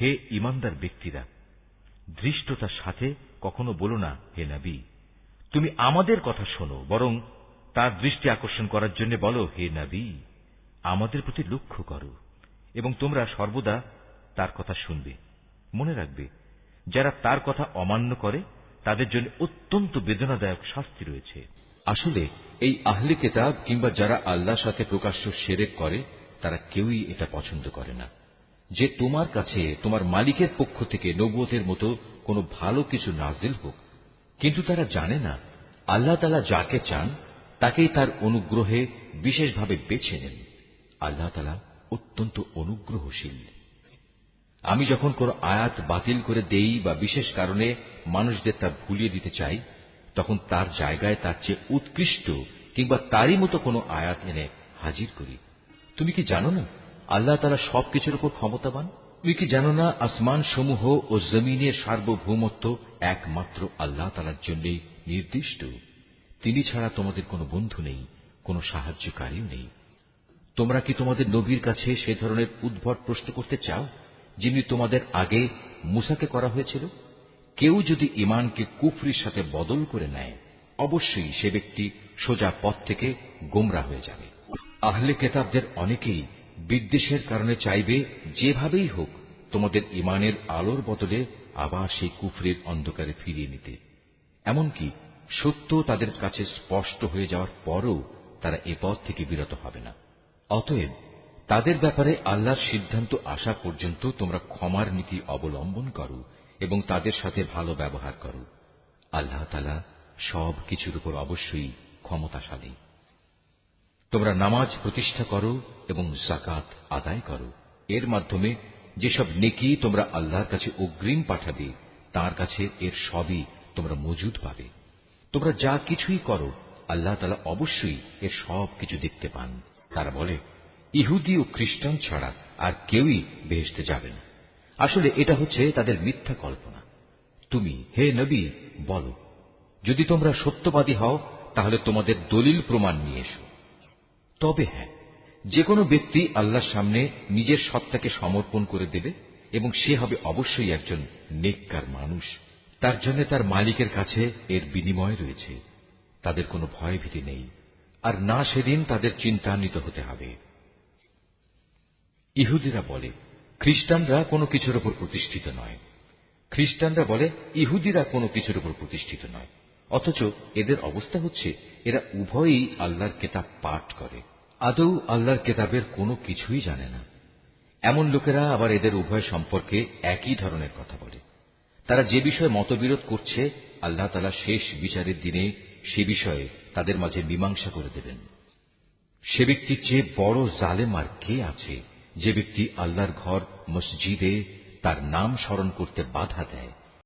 হে ইমানদার ব্যক্তিরা, ধৃষ্টতার সাথে কখনো বলো না, হে নবী, তুমি আমাদের কথা শোনো, বরং তার দৃষ্টি আকর্ষণ করার জন্য বলো, হে নবী, আমাদের প্রতি লক্ষ্য করো, এবং তোমরা সর্বদা তার কথা শুনবে। মনে রাখবে, যারা তার কথা অমান্য করে, তাদের জন্য অত্যন্ত বেদনাদায়ক শাস্তি রয়েছে। আসলে, এই আহলে কেতাব কিংবা যারা আল্লাহর সাথে প্রকাশ্য সেরেক করে, তারা কেউই এটা পছন্দ করে না। যে তোমার কাছে, তোমার মালিকের পক্ষ থেকে নবুয়তের মতো কোনো ভালো কিছু নাজিল হোক। কিন্তু তারা জানে না, আল্লাহ তালা যাকে চান, তাকেই তার অনুগ্রহে বিশেষভাবে বেছে নেন। আল্লাহ তালা অত্যন্ত অনুগ্রহশীল। আমি যখন কোন আয়াত বাতিল করে দেই বা বিশেষ কারণে মানুষদের তা ভুলিয়ে দিতে চাই, তখন তার জায়গায় তার চেয়ে উৎকৃষ্ট কিংবা তারই মতো কোনো আয়াত এনে হাজির করি। তুমি কি জানো না? আল্লাহ তারা সবকিছুর উপর ক্ষমতাবান। তুমি কি জানো না আসমান সমূহ ও জমিনের সার্বভৌমত্ব একমাত্র আল্লাহ তালার জন্যই নির্দিষ্ট? তিনি ছাড়া তোমাদের কোনো বন্ধু নেই, কোনো সাহায্যকারীও নেই। তোমরা কি তোমাদের নবীর কাছে সে ধরনের উদ্ভট প্রশ্ন করতে চাও, যিনি তোমাদের আগে মুসাকে করা হয়েছিল? কেউ যদি ইমানকে কুফরির সাথে বদল করে নেয়, অবশ্যই সে ব্যক্তি সোজা পথ থেকে গোমরা হয়ে যাবে। আহলে কেতাবদের অনেকেই বিদ্বেষের কারণে চাইবে যেভাবেই হোক তোমাদের ইমানের আলোর বদলে আবার সেই কুফরির অন্ধকারে ফিরিয়ে নিতে। এমনকি সত্য তাদের কাছে স্পষ্ট হয়ে যাওয়ার পরও তারা এ পথ থেকে বিরত হবে না। অতএব তাদের ব্যাপারে আল্লাহর সিদ্ধান্ত আসা পর্যন্ত তোমরা ক্ষমার নীতি অবলম্বন করো এবং তাদের সাথে ভালো ব্যবহার করো। আল্লাহ তালা সব কিছুর উপর অবশ্যই ক্ষমতাশালী। তোমরা নামাজ প্রতিষ্ঠা করো এবং জাকাত আদায় করো। এর মাধ্যমে যেসব নেকি তোমরা আল্লাহর কাছে অগ্রিম পাঠাবে, তার কাছে এর সবই তোমরা মজুদ পাবে। তোমরা যা কিছুই করো, আল্লাহ তালা অবশ্যই এর সব কিছু দেখতে পান। তারা বলে, ইহুদি ও খ্রিস্টান ছাড়া আর কেউই বেহেসতে যাবে না। আসলে এটা হচ্ছে তাদের মিথ্যা কল্পনা। তুমি হে নবী, বলো, যদি তোমরা সত্যবাদী হও, তাহলে তোমাদের দলিল প্রমাণ নিয়ে এসো। তবে হ্যাঁ যে কোনো ব্যক্তি আল্লাহর সামনে নিজের সত্তাকে সমর্পণ করে দেবে এবং সে হবে অবশ্যই একজন নেককার মানুষ। তার জন্য তার মালিকের কাছে এর বিনিময় রয়েছে। তাদের কোনো ভয়ভীতি নেই। আর না সেদিন তাদের চিন্তান্বিত হতে হবে। ইহুদিরা বলে, খ্রিস্টানরা কোনো কিছুর উপর প্রতিষ্ঠিত নয়। খ্রিস্টানরা বলে, ইহুদিরা কোনো কিছুর উপর প্রতিষ্ঠিত নয়। অথচ এদের অবস্থা হচ্ছে, এরা উভয়ই আল্লাহর কেতাব পাঠ করে। আদৌ আল্লাহর কেতাবের কোনো কিছুই জানে না। এমন লোকেরা আবার এদের উভয় সম্পর্কে একই ধরনের কথা বলে। তারা যে বিষয়ে মতবিরোধ করছে, আল্লাহ তালা শেষ বিচারের দিনে সে বিষয়ে তাদের মাঝে মীমাংসা করে দেবেন। সে ব্যক্তির চেয়ে বড় জালেম আর কে আছে, যে ব্যক্তি আল্লাহর ঘর মসজিদে তার নাম স্মরণ করতে বাধা দেয়?